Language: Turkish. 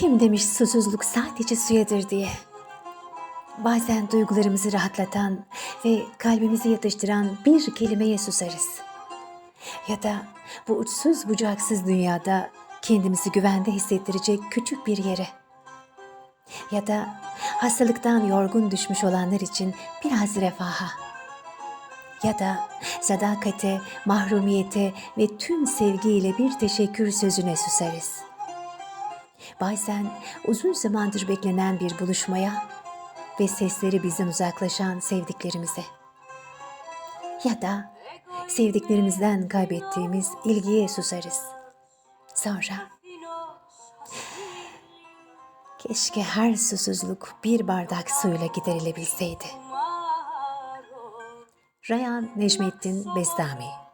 Kim demiş susuzluk sadece suyadır diye. Bazen duygularımızı rahatlatan ve kalbimizi yatıştıran bir kelimeye susarız. Ya da bu uçsuz bucaksız dünyada kendimizi güvende hissettirecek küçük bir yere. Ya da hastalıktan yorgun düşmüş olanlar için biraz refaha. Ya da sadakate, mahrumiyete ve tüm sevgiyle bir teşekkür sözüne susarız. Bazen uzun zamandır beklenen bir buluşmaya ve sesleri bizden uzaklaşan sevdiklerimize. Ya da sevdiklerimizden kaybettiğimiz ilgiye susarız. Sonra keşke her susuzluk bir bardak suyla giderilebilseydi. Rayan Necmettin Bestami